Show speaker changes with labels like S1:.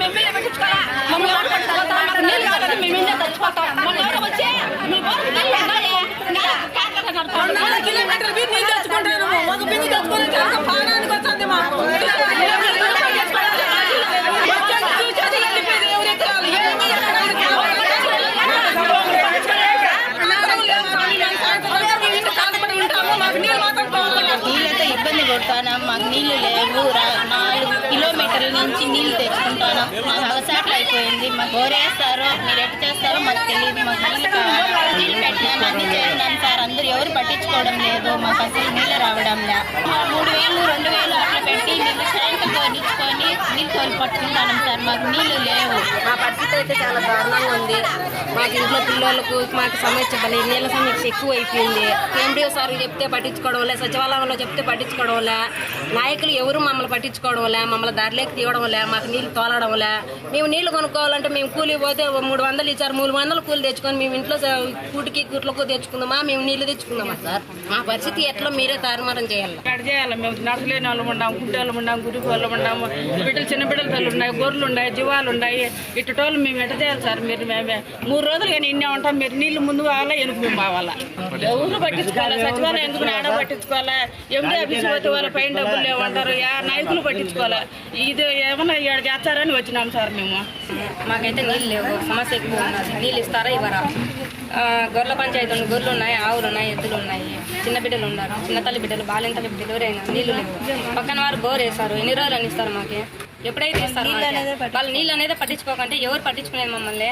S1: మేము పెట్టించుకోవాలి. మమ్మల్ని ఆడుకుంటూ మేము ఇంట్లో చచ్చిపోతాం.
S2: నీళ్ళతో మాకు నీళ్ళు లేవు. నాలుగు కిలోమీటర్ల నుంచి నీళ్ళు తెచ్చుకుంటాను? మాకు అవసరం అయిపోయింది. మాకు ఓరేస్తారో మీరు ఎట్టు చేస్తారో మాకు తెలియదు. మాకు నీళ్ళు కావాలి నీళ్ళు పెట్టినాం అన్ని చేసినాం సార్ అందరూ ఎవరు పట్టించుకోవడం లేదు. మాకు అసలు నీళ్ళు రావడం లే. మూడు వేలు రెండు వేలు అట్లా పెట్టి నీళ్ళు కరెంట్ తోడించుకొని నీళ్ళు తోలు పట్టుకుంటాను సార్. మాకు నీళ్ళు లేవు.
S3: అయితే చాలా దారుణంగా ఉంది. మాకు ఇంట్లో పిల్లలకు మాకు సమస్య పని నీళ్ళ సమస్య ఎక్కువ అయిపోయింది ఎండిఓ సార్ చెప్తే పట్టించుకోవడం లే సచివాలయంలో చెప్తే పట్టించుకోవడం లే. నాయకులు ఎవరు మమ్మల్ని పట్టించుకోవడం లే మమ్మల్ని దారిలోకి తీయడం లే మాకు నీళ్ళు తోలడం లే. మేము నీళ్ళు కొనుక్కోవాలంటే మేము కూలి పోతే మూడు వందలు ఇచ్చారు మూడు వందలు కూలి తెచ్చుకొని మేము ఇంట్లో కూటికి గుట్లకు తెచ్చుకుందామా మేము నీళ్ళు తెచ్చుకుందామా సార్? మా పరిస్థితి ఎట్లా మీరే తారుమారం చేయాలి?
S4: చేయాలి. మేము నడకలేని వాళ్ళు ఉన్నాం గుడ్డోళ్ళు ఉన్నాం గురికి వాళ్ళు ఉన్నాము బిడ్డలు చిన్న బిడ్డల తల్లు ఉన్నాయి గొర్రెలు ఉన్నాయి జీవాలు ఉన్నాయి ఇట్టటోళ్ళు మేము ఎట్ట చేయాలి సార్? మీరు మేమే మూడు రోజులు కానీ ఇన్నే ఉంటాం. మీరు నీళ్ళు ముందు కావాలా ఎనుకు మేము కావాలా ఎవరు పట్టించుకోవాలా? సచివాలయం ఎందుకు ఆడ పట్టించుకోవాలా? ఎండి ఆఫీస్ పోతే వాళ్ళ పైన డబ్బులు లేవంటారు. యా నాయకులు పట్టించుకోవాలా? ఇది ఏమన్నా ఇక్కడ చేస్తారని వచ్చినాం సార్ మేము.
S3: మాకైతే నీళ్ళు లేవు. సమస్య ఎక్కువ ఉన్నది. నీళ్ళు ఇస్తారా ఇవ్వరా? గొర్రెల పంచాయతీ ఉంది గొర్రెలు ఉన్నాయి ఆవులు ఉన్నాయి ఎద్దులు ఉన్నాయి. చిన్న బిడ్డలు ఉన్నారు. చిన్న తల్లి బిడ్డలు బాలింత బిడ్డలు ఎవరైనా నీళ్ళు లేవు. పక్కన వారు బోర్ వేస్తారు ఎన్ని రోజులు అని ఇస్తారు మాకు? ఎప్పుడైతే ఇస్తారు? వాళ్ళు నీళ్ళు అనేది పట్టించుకోకంటే ఎవరు పట్టించుకునేది మమ్మల్ని.